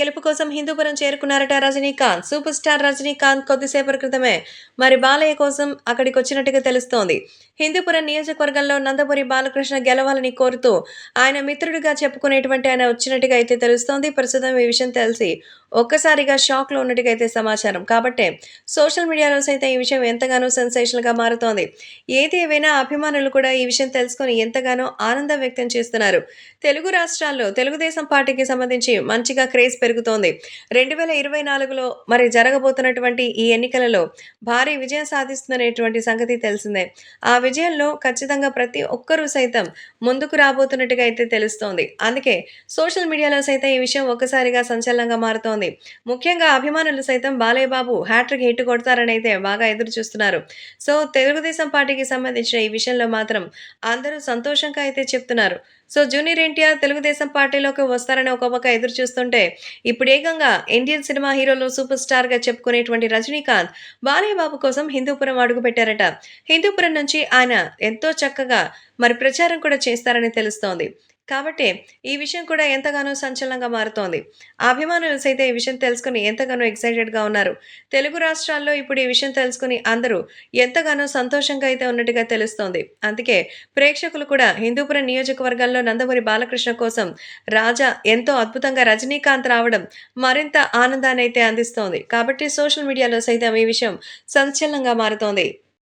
గెలుపు కోసం హిందూపురం చేరుకున్నారట రజనీకాంత్. సూపర్ స్టార్ రజనీకాంత్ కొద్దిసేపటి క్రితమే మరి బాలయ్య కోసం అక్కడికి వచ్చినట్టుగా తెలుస్తోంది. హిందూపురం నియోజకవర్గంలో నందపురి బాలకృష్ణ గెలవాలని కోరుతూ ఆయన మిత్రుడిగా చెప్పుకునేటువంటి ఆయన వచ్చినట్టుగా అయితే తెలుస్తోంది. ప్రస్తుతం ఈ విషయం తెలిసి ఒక్కసారిగా షాక్లో ఉన్నట్టుగా అయితే సమాచారం. కాబట్టే సోషల్ మీడియాలో సైతం ఈ విషయం ఎంతగానో సెన్సేషనల్గా మారుతోంది. ఏది ఏవైనా అభిమానులు కూడా ఈ విషయం తెలుసుకొని ఎంతగానో ఆనందం వ్యక్తం చేస్తున్నారు. తెలుగు రాష్ట్రాల్లో తెలుగుదేశం పార్టీకి సంబంధించి మంచిగా క్రేజ్ పెరుగుతోంది. రెండు వేల ఇరవై నాలుగులో మరి జరగబోతున్నటువంటి ఈ ఎన్నికలలో భారీ విజయం సాధిస్తుందనేటువంటి సంగతి తెలిసిందే. ఆ విజయంలో ఖచ్చితంగా ప్రతి ఒక్కరూ సైతం ముందుకు రాబోతున్నట్టుగా అయితే తెలుస్తోంది. అందుకే సోషల్ మీడియాలో సైతం ఈ విషయం ఒక్కసారిగా సంచలనంగా మారుతోంది. ముఖ్యంగా అభిమానులు సైతం బాలయ్య బాబు హ్యాట్రిక్ హిట్ కొడతారని అయితే బాగా ఎదురు చూస్తున్నారు. సో తెలుగుదేశం పార్టీకి సంబంధించిన ఈ విషయంలో మాత్రం అందరూ సంతోషంగా అయితే చెప్తున్నారు. సో జూనియర్ ఎన్టీఆర్ తెలుగుదేశం పార్టీలోకి వస్తారని ఒక పక్క ఎదురు చూస్తుంటే ఇప్పుడు ఏకంగా ఇండియన్ సినిమా హీరోలో సూపర్ స్టార్గా చెప్పుకునేటువంటి రజనీకాంత్ బాలయ్య బాబు కోసం హిందూపురం అడుగు పెట్టారట హిందూపురం నుంచి ఆయన ఎంతో చక్కగా మరి ప్రచారం కూడా చేస్తారని తెలుస్తోంది. కాబట్టి ఈ విషయం కూడా ఎంతగానో సంచలనంగా మారుతోంది. అభిమానులు సైతం ఈ విషయం తెలుసుకుని ఎంతగానో ఎక్సైటెడ్గా ఉన్నారు. తెలుగు రాష్ట్రాల్లో ఇప్పుడు ఈ విషయం తెలుసుకుని అందరూ ఎంతగానో సంతోషంగా అయితే ఉన్నట్టుగా తెలుస్తోంది. అందుకే ప్రేక్షకులు కూడా హిందూపురం నియోజకవర్గంలో నందమూరి బాలకృష్ణ కోసం రాజా ఎంతో అద్భుతంగా రజనీకాంత్ రావడం మరింత ఆనందాన్ని అయితే అందిస్తోంది. కాబట్టి సోషల్ మీడియాలో సైతం ఈ విషయం సంచలనంగా మారుతోంది.